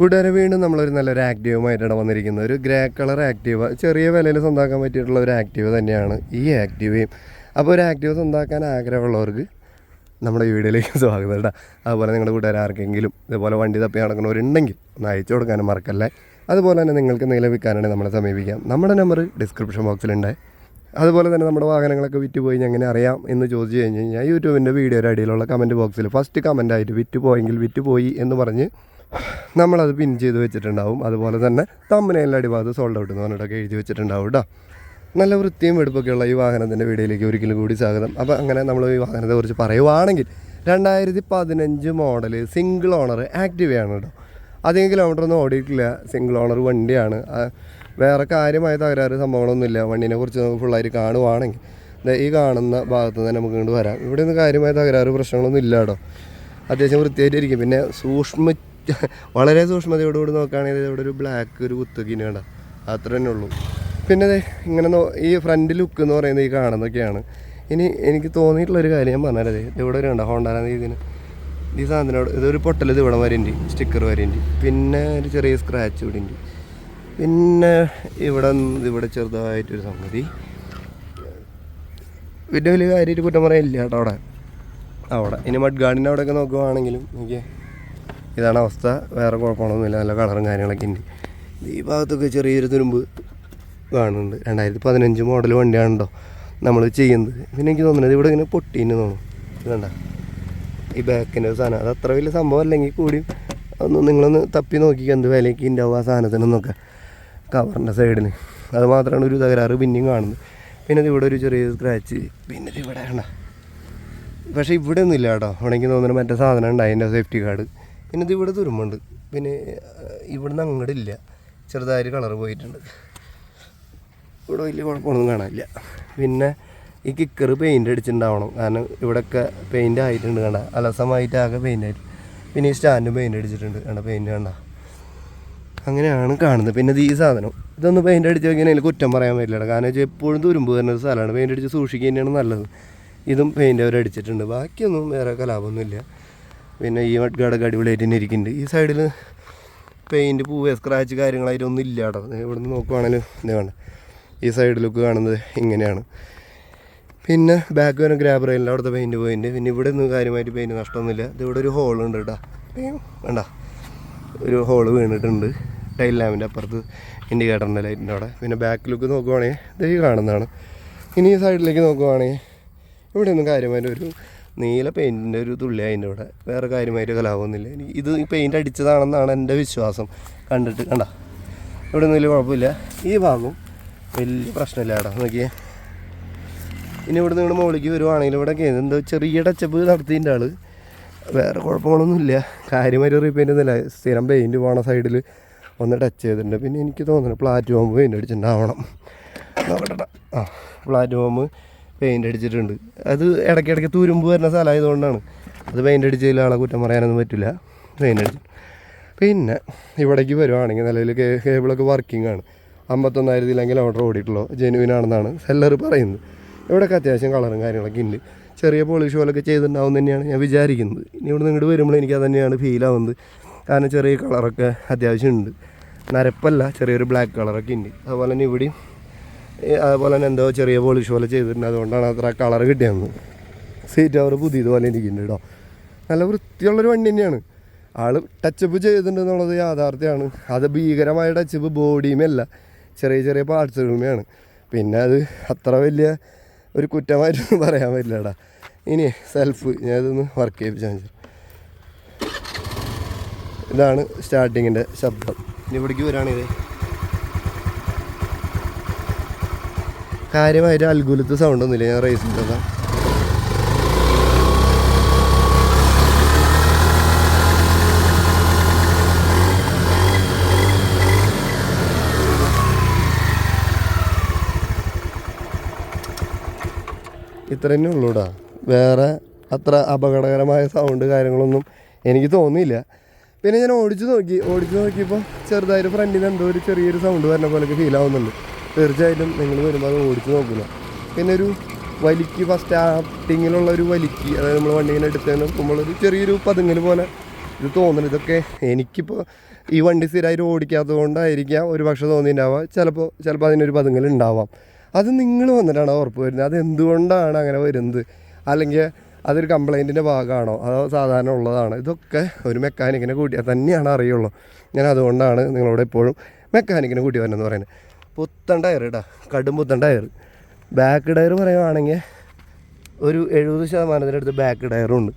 കൂട്ടുകാരെ വീണ്ടും നമ്മളൊരു നല്ലൊരു ആക്റ്റീവുമായിട്ടാണ് വന്നിരിക്കുന്നത്. ഒരു ഗ്രേ കളർ ആക്റ്റീവ് ചെറിയ വിലയിൽ സ്വന്തമാക്കാൻ പറ്റിയിട്ടുള്ള ഒരു ആക്റ്റീവ് തന്നെയാണ് ഈ ആക്റ്റീവയും അപ്പോൾ ഒരു ആക്റ്റീവ് സ്വന്തമാക്കാൻ ആഗ്രഹമുള്ളവർക്ക് നമ്മുടെ വീഡിയോയിലേക്ക് സ്വാഗതം കേട്ടോ അതുപോലെ നിങ്ങളുടെ കൂട്ടുകാർ ആർക്കെങ്കിലും ഇതുപോലെ വണ്ടി തപ്പി നടക്കുന്നവരുണ്ടെങ്കിൽ ഒന്ന് അയച്ചു കൊടുക്കാനും മറക്കല്ലേ. അതുപോലെ തന്നെ നിങ്ങൾക്ക് എന്തെങ്കിലും വിൽക്കാനാണെങ്കിൽ നമ്മളെ സമീപിക്കാം. നമ്മുടെ നമ്പർ ഡിസ്ക്രിപ്ഷൻ ബോക്സിലുണ്ട് അതുപോലെ തന്നെ നമ്മുടെ വാഹനങ്ങളൊക്കെ വിറ്റ് പോയി എങ്ങനെ അറിയാം എന്ന് ചോദിച്ചു കഴിഞ്ഞ് കഴിഞ്ഞാൽ യൂട്യൂബിന്റെ വീഡിയോയുടെ അടിയിലുള്ള കമന്റ് ബോക്സിൽ ഫസ്റ്റ് കമന്റ് ആയിട്ട് വിറ്റ് പോയെങ്കിൽ വിറ്റ് പോയി എന്ന് പറഞ്ഞ് നമ്മളത് പിൻ ചെയ്ത് വെച്ചിട്ടുണ്ടാവും. അതുപോലെ തന്നെ തമ്മനയിലെ അടിഭാഗത്ത് സോൾഡ് ഔട്ട് എന്ന് പറഞ്ഞിട്ടൊക്കെ എഴുതി വെച്ചിട്ടുണ്ടാവും കേട്ടോ നല്ല വൃത്തിയും വെടുപ്പൊക്കെയുള്ള ഈ വാഹനത്തിന്റെ വീഡിയോയിലേക്ക് ഒരിക്കലും കൂടി സ്വാഗതം. അപ്പോൾ അങ്ങനെ നമ്മൾ ഈ വാഹനത്തെ കുറിച്ച് പറയുവാണെങ്കിൽ രണ്ടായിരത്തി പതിനഞ്ച് മോഡൽ സിംഗിൾ ഓണർ ആക്റ്റീവയാണ് കേട്ടോ അധികം കിലോമീറ്റർ ഒന്നും ഓടിയിട്ടില്ല. സിംഗിൾ ഓണർ വണ്ടിയാണ്. വേറെ കാര്യമായ തകരാറ് സംഭവങ്ങളൊന്നുമില്ല. വണ്ടിനെ കുറിച്ച് നമുക്ക് ഫുള്ളായിട്ട് കാണുവാണെങ്കിൽ ഈ കാണുന്ന ഭാഗത്ത് നിന്ന് നമുക്ക് ഇങ്ങോട്ട് വരാം. ഇവിടെ നിന്ന് കാര്യമായ തകരാറ് പ്രശ്നങ്ങളൊന്നും ഇല്ല കേട്ടോ അത്യാവശ്യം വൃത്തിയായിട്ടിരിക്കും. പിന്നെ സൂക്ഷ്മ വളരെ സൂക്ഷ്മതയോടുകൂടി നോക്കുകയാണെങ്കിൽ ഇവിടെ ഒരു ബ്ലാക്ക് ഒരു കുത്തുകിന് വേണ്ട അത്ര തന്നെ ഉള്ളൂ. പിന്നെ ഇങ്ങനെ ഈ ഫ്രണ്ട് ലുക്ക് എന്ന് പറയുന്നത് ഈ കാണുന്നതൊക്കെയാണ്. ഇനി എനിക്ക് തോന്നിയിട്ടുള്ളൊരു കാര്യം ഞാൻ പറഞ്ഞത് ഇവിടെ ഒരു കണ്ട? ഹോണ്ടാന ഇതിന്. ഈ സാധനത്തിനോട് ഇതൊരു പൊട്ടൽ ഇത് ഇവിടെ വരേണ്ടി. സ്റ്റിക്കർ വരേണ്ടി. പിന്നെ ഒരു ചെറിയ സ്ക്രാച്ച് ഇവിടെ ഉണ്ട്. പിന്നെ ഇവിടെ ഇവിടെ ചെറുതായിട്ടൊരു സംഗതി. വലിയ വലിയ കാര്യമായിട്ട് കുറ്റം പറയാനില്ല കേട്ടോ അവിടെ. അവിടെ. ഇനി മഡ് ഗാർഡിന്റെ അവിടെയൊക്കെ നോക്കുവാണെങ്കിലും നോക്കിയേ. ഇതാണ് അവസ്ഥ. വേറെ കുഴപ്പമൊന്നുമില്ല നല്ല കളറും കാര്യങ്ങളൊക്കെ ഉണ്ട്. ഈ ഭാഗത്തൊക്കെ ചെറിയൊരു തുരുമ്പ് കാണുന്നുണ്ട്. രണ്ടായിരത്തി പതിനഞ്ച് മോഡൽ വണ്ടിയാണല്ലോ നമ്മൾ ചെയ്യുന്നത്. പിന്നെ എനിക്ക് തോന്നുന്നത് ഇവിടെ ഇങ്ങനെ പൊട്ടീന്ന് തോന്നുന്നു. ഇതണ്ട ഈ ബാക്കിന്റെ സാധനം. അത് അത്ര വലിയ സംഭവം അല്ലെങ്കിൽ കൂടിയും ഒന്ന് നിങ്ങളൊന്ന് തപ്പി നോക്കി എന്ത് വിലയ്ക്ക് ഉണ്ടാവും ആ സാധനത്തിനൊന്നൊക്കെ കവറിന്റെ സൈഡിൽ അത് മാത്രമാണ് ഒരു തകരാറ് പിന്നെയും കാണുന്നത്. പിന്നെ ഇവിടെ ഒരു ചെറിയ സ്ക്രാച്ച് പിന്നെ ഇവിടെ വേണ്ട പക്ഷേ ഇവിടെ ഒന്നുമില്ല കേട്ടോ. ഇവിടെ എനിക്ക് തോന്നുന്നു മറ്റേ സാധനം ഉണ്ട്. അതിന്റെ സേഫ്റ്റി കാർഡ് പിന്നെ ഇത് ഇവിടെ തുരുമ്പുണ്ട്. പിന്നെ ഇവിടുന്ന് അങ്ങോട്ട് ഇല്ല. ചെറുതായ കളർ പോയിട്ടുണ്ട്. ഇവിടെ വലിയ കുഴപ്പമൊന്നും കാണാനില്ല. പിന്നെ ഈ കിക്കർ പെയിന്റ് അടിച്ചിട്ടുണ്ടാവണം. കാരണം ഇവിടെയൊക്കെ പെയിന്റ് ആയിട്ടുണ്ട് കണ്ട. അലസമായിട്ട് ആകെ പെയിന്റ് ആയിട്ട്. പിന്നെ ഈ സ്റ്റാൻഡും പെയിന്റ് അടിച്ചിട്ടുണ്ട് കണ്ട പെയിന്റ് കണ്ട. അങ്ങനെയാണ് കാണുന്നത്. പിന്നെ ഈ സാധനം. ഇതൊന്ന് പെയിന്റ് അടിച്ച് നോക്കിയാൽ അതിൽ കുറ്റം പറയാൻ പറ്റില്ല കാരണം വെച്ചാൽ എപ്പോഴും തുരുമ്പ് വരുന്ന ഒരു സ്ഥലമാണ്. പെയിന്റ് അടിച്ച് സൂക്ഷിക്കുക തന്നെയാണ് നല്ലത്. ഇതും പെയിന്റ് അവർ അടിച്ചിട്ടുണ്ട് ബാക്കിയൊന്നും വേറെ കലാപമൊന്നുമില്ല. പിന്നെ ഈ മഡ്ഗാർഡൊക്കെ അടിപൊളിയായിട്ട് തന്നെ ഇരിക്കുന്നുണ്ട്. ഈ സൈഡിൽ പെയിന്റ് പൂവ് സ്ക്രാച്ച് കാര്യങ്ങളായിട്ടൊന്നും ഇല്ല കേട്ടോ. ഇവിടുന്ന് നോക്കുവാണെങ്കിലും ഇത് വേണ്ട ഈ സൈഡിലൊക്കെ കാണുന്നത് ഇങ്ങനെയാണ്. പിന്നെ ബാക്ക് വരെ ഗ്രാബ് റെയിലിന്റെ അവിടുത്തെ പെയിന്റ് പോയിന്റ് പിന്നെ ഇവിടെ നിന്ന് കാര്യമായിട്ട് പെയിന്റ് നഷ്ടമൊന്നുമില്ല. ഇവിടെ ഒരു ഹോളുണ്ട് കേട്ടോ. വേണ്ട ഒരു ഹോൾ വീണിട്ടുണ്ട്. ടൈൽ ലാമ്പിന്റെ അപ്പുറത്ത് ഇൻഡിക്കേറ്ററിന്റെ ലൈറ്റിന്റെ അവിടെ. പിന്നെ ബാക്ക് ലുക്ക് നോക്കുവാണെങ്കിൽ ഇത് കാണുന്നതാണ്. ഇനി ഈ സൈഡിലേക്ക് നോക്കുവാണെങ്കിൽ ഇവിടെ ഒന്നും കാര്യമായിട്ട് ഒരു നീല പെയിന്റിന്റെ ഒരു തുള്ളി അതിന്റെ കൂടെ. വേറെ കാര്യമായിട്ട് കലാവുന്നില്ല ഇത് ഈ പെയിന്റ് അടിച്ചതാണെന്നാണ് എന്റെ വിശ്വാസം. കണ്ടിട്ട് കണ്ട? ഇവിടെ ഒന്നും കുഴപ്പമില്ല. ഈ ഭാഗം വലിയ പ്രശ്നമില്ല കേട്ടോ. നോക്കിയേ. ഇനി ഇവിടെ നിങ്ങൾ മുകളിലേക്ക് വരുവാണെങ്കിൽ ഇവിടെ എന്തോ ചെറിയ ടച്ചപ്പ് നടത്തിന്റെ ആൾ വേറെ കുഴപ്പങ്ങളൊന്നുമില്ല. കാര്യമായിട്ട് റീപെയിന്റ് ഒന്നുമില്ല. സ്ഥിരം പെയിന്റ് പോണ സൈഡിൽ ഒന്ന് ടച്ച് ചെയ്തിട്ടുണ്ട്. പിന്നെ എനിക്ക് തോന്നുന്നു പ്ലാറ്റ്ഫോം പെയിന്റ് അടിച്ചിട്ടുണ്ടാവണം. ആ പ്ലാറ്റ്ഫോം പെയിന്റ് അടിച്ചിട്ടുണ്ട്. അത് ഇടയ്ക്കിടയ്ക്ക് തുരുമ്പ് വരുന്ന സ്ഥലമായതുകൊണ്ടാണ്. അത് പെയിന്റ് അടിച്ചതിൽ ആളെ കുറ്റം പറയാനൊന്നും പറ്റില്ല. പെയിന്റ് അടിച്ചു. പിന്നെ ഇവിടേക്ക് വരുവാണെങ്കിൽ നിലവിൽ കേബിളൊക്കെ വർക്കിംഗ് ആണ്. അമ്പത്തൊന്നായിരത്തിലും കിലോമീറ്റർ ഓടിയിട്ടുള്ളൂ. ജെനുവിൻ ആണെന്നാണ് സെല്ലർ പറയുന്നത്. ഇവിടെയൊക്കെ അത്യാവശ്യം കളറും കാര്യങ്ങളൊക്കെ ഉണ്ട്. ചെറിയ പോളിഷ് പോലൊക്കെ ചെയ്തിട്ടുണ്ടാവും തന്നെയാണ് ഞാൻ വിചാരിക്കുന്നത്. ഇനി ഇവിടെ ഇങ്ങോട്ട് വരുമ്പോൾ എനിക്ക് അത് തന്നെയാണ് ഫീൽ ആവുന്നത്. കാരണം ചെറിയ കളറൊക്കെ അത്യാവശ്യം ഉണ്ട്. നരപ്പല്ല ചെറിയൊരു ബ്ലാക്ക് കളറൊക്കെ ഉണ്ട്. അതുപോലെ തന്നെ ഇവിടെയും അതുപോലെ തന്നെ എന്തോ ചെറിയ പോളിഷ് പോലെ ചെയ്തിട്ടുണ്ട്. അതുകൊണ്ടാണ് അത്ര കളർ കിട്ടിയതെന്ന്. സീറ്റ് അവർ പുതിയതുപോലെ ഇരിക്കുന്നുണ്ട് കേട്ടോ നല്ല വൃത്തിയുള്ളൊരു വണ്ടി തന്നെയാണ്. ആൾ ടച്ചപ്പ് ചെയ്തിട്ടുണ്ട് എന്നുള്ളത് യാഥാർത്ഥ്യമാണ്. അത് ഭീകരമായ ടച്ചപ്പ് ബോഡിയുമല്ല ചെറിയ ചെറിയ പാർട്സുകളുമാണ് പിന്നെ അത് അത്ര വലിയ ഒരു കുറ്റമായിട്ടൊന്നും പറയാൻ പറ്റില്ലടാ ഇനി സെൽഫ് ഞാൻ ഇതൊന്ന് വർക്ക് ചെയ്യിപ്പിച്ചാൽ ഇതാണ് സ്റ്റാർട്ടിങ്ങിന്റെ ശബ്ദം. ഇനി ഇവിടേക്ക് വരികയാണെങ്കിൽ കാര്യമായിട്ട് അൽഗുലത്ത് സൗണ്ട് ഒന്നുമില്ല ഞാൻ റേസ് ചെയ്തതാ. ഇത്ര ഉള്ളൂടാ. വേറെ അത്ര അപകടകരമായ സൗണ്ട് കാര്യങ്ങളൊന്നും എനിക്ക് തോന്നിയില്ല. പിന്നെ ഞാൻ ഓടിച്ചു നോക്കി. ഓടിച്ചു നോക്കിയപ്പോൾ ചെറുതായിട്ട് ഫ്രണ്ടിൽ നിന്ന് എന്തോ ഒരു ചെറിയൊരു സൗണ്ട് വരുന്ന പോലെയൊക്കെ ഫീൽ ആവുന്നുണ്ട്. തീർച്ചയായിട്ടും നിങ്ങൾ വരുമ്പോൾ അത് ഓടിച്ചു നോക്കില്ല പിന്നെ ഒരു വലിക്ക് ഫസ്റ്റ് സ്റ്റാർട്ടിങ്ങിലുള്ള ഒരു വലിക്ക് അതായത് നമ്മൾ വണ്ടി ഇങ്ങനെ എടുത്ത് നോക്കുമ്പോൾ ഒരു ചെറിയൊരു പതുങ്ങൽ പോലെ ഇത് തോന്നുന്നു ഇതൊക്കെ എനിക്കിപ്പോൾ ഈ വണ്ടി സ്ഥിരമായിട്ട് ഓടിക്കാത്തത് കൊണ്ടായിരിക്കാം ഒരു പക്ഷെ തോന്നിയിട്ടുണ്ടാവുക. ചിലപ്പോൾ ചിലപ്പോൾ അതിനൊരു പതുങ്ങൽ ഉണ്ടാവാം. അത് നിങ്ങൾ വന്നിട്ടാണ് ഉറപ്പ് വരുന്നത്. അത് എന്തുകൊണ്ടാണ് അങ്ങനെ വരുന്നത്? അല്ലെങ്കിൽ അതൊരു കംപ്ലൈന്റിന്റെ ഭാഗമാണോ? അതോ സാധാരണ ഉള്ളതാണ്? ഇതൊക്കെ ഒരു മെക്കാനിക്കിനെ കൂട്ടിയാൽ തന്നെയാണ് അറിയുള്ളൂ. ഞാൻ അതുകൊണ്ടാണ് നിങ്ങളോട് എപ്പോഴും മെക്കാനിക്കിനെ കൂട്ടി വരണമെന്ന് പറയുന്നത്. പുത്തൻ ടയർ ഇടാ കടും പുത്തൻ ടയർ. ബാക്ക് ടയർ പറയുവാണെങ്കിൽ ഒരു എഴുപത് ശതമാനത്തിനടുത്ത് ബാക്ക് ടയറും ഉണ്ട്.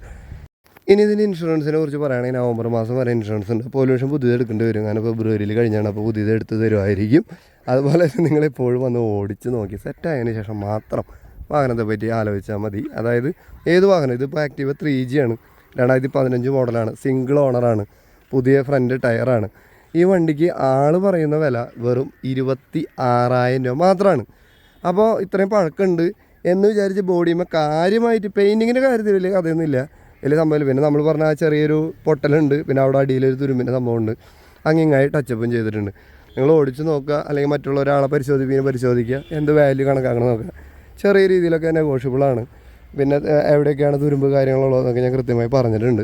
ഇനി ഇതിന് ഇൻഷുറൻസിനെ കുറിച്ച് പറയുകയാണെങ്കിൽ നവംബർ മാസം വരെ ഇൻഷുറൻസ് ഉണ്ട്. പൊല്യൂഷൻ പുതിയത് എടുക്കേണ്ടി വരും. കാരണം ഫെബ്രുവരിയിൽ കഴിഞ്ഞാണ് അപ്പോൾ പുതിയത് എടുത്ത് തരുമായിരിക്കും അതുപോലെ നിങ്ങൾ എപ്പോഴും വന്ന് ഓടിച്ച് നോക്കി. സെറ്റായതിന് ശേഷം മാത്രം വാഹനത്തെ പറ്റി ആലോചിച്ചാൽ മതി. അതായത് ഏത് വാഹനം? ഇതിപ്പോൾ ആക്റ്റീവ് ത്രീ ജി ആണ്. രണ്ടായിരത്തി പതിനഞ്ച് മോഡലാണ് സിംഗിൾ ഓണറാണ് പുതിയ ഫ്രണ്ട് ടയറാണ് ഈ വണ്ടിക്ക് ആൾ പറയുന്ന വില വെറും ഇരുപത്തി ആറായിരം രൂപ മാത്രമാണ് അപ്പോൾ ഇത്രയും പഴക്കമുണ്ട് എന്ന് വിചാരിച്ച് ബോഡിയുമ്മ കാര്യമായിട്ട് പെയിന്റിങ്ങിന്റെ കാര്യത്തിൽ വലിയ കഥയൊന്നുമില്ല. വലിയ സംഭവമില്ല. പിന്നെ നമ്മൾ പറഞ്ഞ ആ ചെറിയൊരു പൊട്ടലുണ്ട്. പിന്നെ അവിടെ അടിയിലൊരു തുരുമ്പിന്റെ സംഭവമുണ്ട്. അങ്ങിങ്ങായി ടച്ചപ്പും ചെയ്തിട്ടുണ്ട്. നിങ്ങൾ ഓടിച്ച് നോക്കുക. അല്ലെങ്കിൽ മറ്റുള്ള ഒരാളെ പരിശോധിപ്പിക്കുന്ന പരിശോധിക്കുക. എന്ത് വാല്യൂ കണക്കാക്കണം നോക്കുക. ചെറിയ രീതിയിലൊക്കെ നെഗോഷ്യബിളാണ് പിന്നെ എവിടെയൊക്കെയാണ് തുരുമ്പ് കാര്യങ്ങളുള്ളതെന്നൊക്കെ ഞാൻ കൃത്യമായി പറഞ്ഞിട്ടുണ്ട്.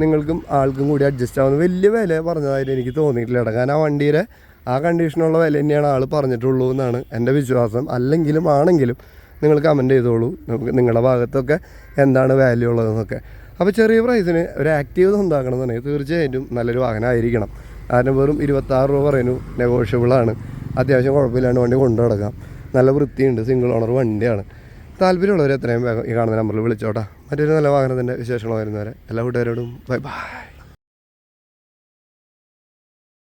നിങ്ങൾക്കും ആൾക്കും കൂടി അഡ്ജസ്റ്റ് ആവുന്ന വലിയ വില പറഞ്ഞതായിട്ട് എനിക്ക് തോന്നിയിട്ടില്ല കാരണം ആ വണ്ടിയുടെ ആ കണ്ടീഷനുള്ള വില തന്നെയാണ് ആൾ പറഞ്ഞിട്ടുള്ളൂ എന്നാണ് എന്റെ വിശ്വാസം. അല്ലെങ്കിലും ആണെങ്കിലും നിങ്ങൾ കമന്റ് ചെയ്തോളൂ. നമുക്ക് നിങ്ങളുടെ ഭാഗത്തൊക്കെ എന്താണ് വാല്യൂ ഉള്ളതെന്നൊക്കെ. അപ്പോൾ ചെറിയ പ്രൈസിന് ഒരു ആക്റ്റീവ് സ്വന്തമാക്കണമെന്നുണ്ടെങ്കിൽ തീർച്ചയായിട്ടും നല്ലൊരു വാഹനമായിരിക്കണം. കാരണം വെറും ഇരുപത്താറ് രൂപ പറയുന്നു നെഗോഷ്യബിളാണ് അത്യാവശ്യം കുഴപ്പമില്ലാണ്ട് വണ്ടി കൊണ്ടു നടക്കാം നല്ല വൃത്തിയുണ്ട് സിംഗിൾ ഓണർ വണ്ടിയാണ്. താല്പര്യമുള്ളവർ എത്രയും വേഗം ഈ കാണുന്ന നമ്പറിൽ വിളിച്ചോട്ടാ. മറ്റൊരു നല്ല വാഹനത്തിന്റെ വിശേഷങ്ങൾ വരുന്നവരെ എല്ലാ കൂട്ടുകാരോടും ബൈ ബൈ.